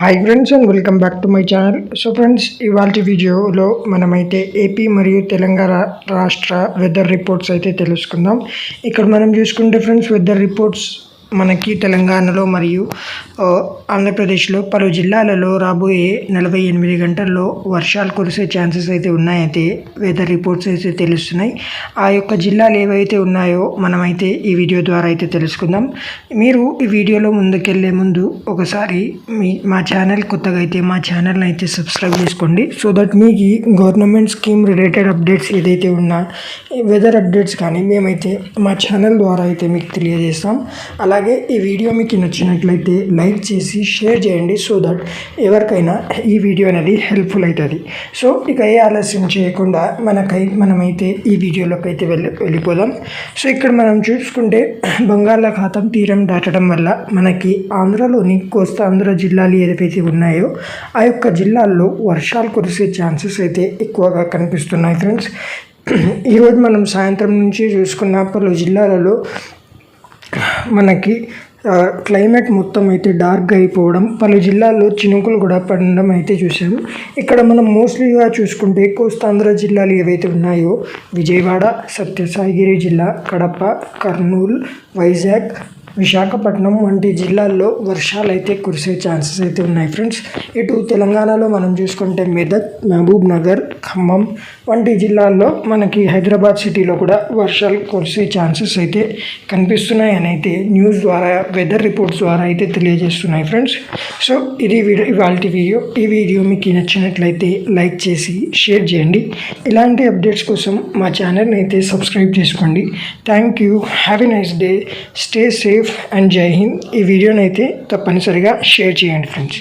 Hi friends and welcome back to my channel so friends ఇవాళ వీడియోలో మనమైతే AP మరియు తెలంగాణ రాష్ట్ర వెదర్ రిపోర్ట్స్ అయితే తెలుసుకుందాం. ఇక్కడ మనం చూసుకుంటే ఫ్రెండ్స్ వెదర్ రిపోర్ట్స్ మనకి తెలంగాణలో మరియు ఆంధ్రప్రదేశ్లో పలు జిల్లాలలో రాబోయే నలభై ఎనిమిది గంటల్లో వర్షాలు కురిసే ఛాన్సెస్ అయితే ఉన్నాయైతే వెదర్ రిపోర్ట్స్ అయితే తెలుస్తున్నాయి. ఆ యొక్క జిల్లాలు ఏవైతే ఉన్నాయో మనమైతే ఈ వీడియో ద్వారా అయితే తెలుసుకుందాం. మీరు ఈ వీడియోలో ముందుకెళ్ళే ముందు ఒకసారి మీ మా ఛానల్ కొత్తగా అయితే మా ఛానల్ని అయితే సబ్స్క్రైబ్ చేసుకోండి. సో దట్ మీకు గవర్నమెంట్ స్కీమ్ రిలేటెడ్ అప్డేట్స్ ఏదైతే ఉన్నా వెదర్ అప్డేట్స్ కానీ మేమైతే మా ఛానల్ ద్వారా అయితే మీకు తెలియజేస్తాం. అలాగే ఈ వీడియో మీకు నచ్చినట్లయితే లైక్ చేసి షేర్ చేయండి సో దట్ ఎవరికైనా ఈ వీడియో అనేది హెల్ప్ఫుల్ అవుతుంది. సో ఇక ఏ ఆలస్యం చేయకుండా మనకై మనమైతే ఈ వీడియోలోకి అయితే వెళ్ళి వెళ్ళిపోదాం. సో ఇక్కడ మనం చూసుకుంటే బంగాళాఖాతం తీరం దాటడం వల్ల మనకి ఆంధ్రలోని కోస్తాంధ్ర జిల్లాలు ఏదైతే ఉన్నాయో ఆ యొక్క జిల్లాల్లో వర్షాలు కురిసే ఛాన్సెస్ అయితే ఎక్కువగా కనిపిస్తున్నాయి ఫ్రెండ్స్. ఈరోజు మనం సాయంత్రం నుంచి చూసుకున్న పలు జిల్లాలలో మనకి క్లైమేట్ మొత్తం అయితే డార్క్గా అయిపోవడం పలు జిల్లాల్లో చినుకులు కూడా పడడం అయితే చూసాము ఇక్కడ మనం మోస్ట్లీగా చూసుకుంటే కోస్తాంధ్ర జిల్లాలు ఏవైతే ఉన్నాయో విజయవాడ సత్యసాయిగిరి జిల్లా కడప కర్నూలు వైజాగ్ విశాఖపట్నం వంటి జిల్లాల్లో వర్షాలు అయితే కురిసే ఛాన్సెస్ అయితే ఉన్నాయి ఫ్రెండ్స్. ఇటు తెలంగాణలో మనం చూసుకుంటే మెదక్ మహబూబ్ నగర్ ఖమ్మం. వంటి జిల్లాల్లో మనకి హైదరాబాద్ సిటీలో కూడా వర్షాలు కురిసే ఛాన్సెస్ అయితే కనిపిస్తున్నాయి అని అయితే న్యూస్ ద్వారా వెదర్ రిపోర్ట్స్ ద్వారా అయితే తెలియజేస్తున్నాయి ఫ్రెండ్స్. సో ఇది వీడియో ఇవాళ వీడియో. ఈ వీడియో మీకు నచ్చినట్లయితే లైక్ చేసి షేర్ చేయండి. ఇలాంటి అప్డేట్స్ కోసం మా ఛానల్ని అయితే సబ్స్క్రైబ్ చేసుకోండి. Thank you. Have a nice day stay safe and Jai Hind ఈ వీడియోనైతే అయితే తప్పనిసరిగా షేర్ చేయండి ఫ్రెండ్స్.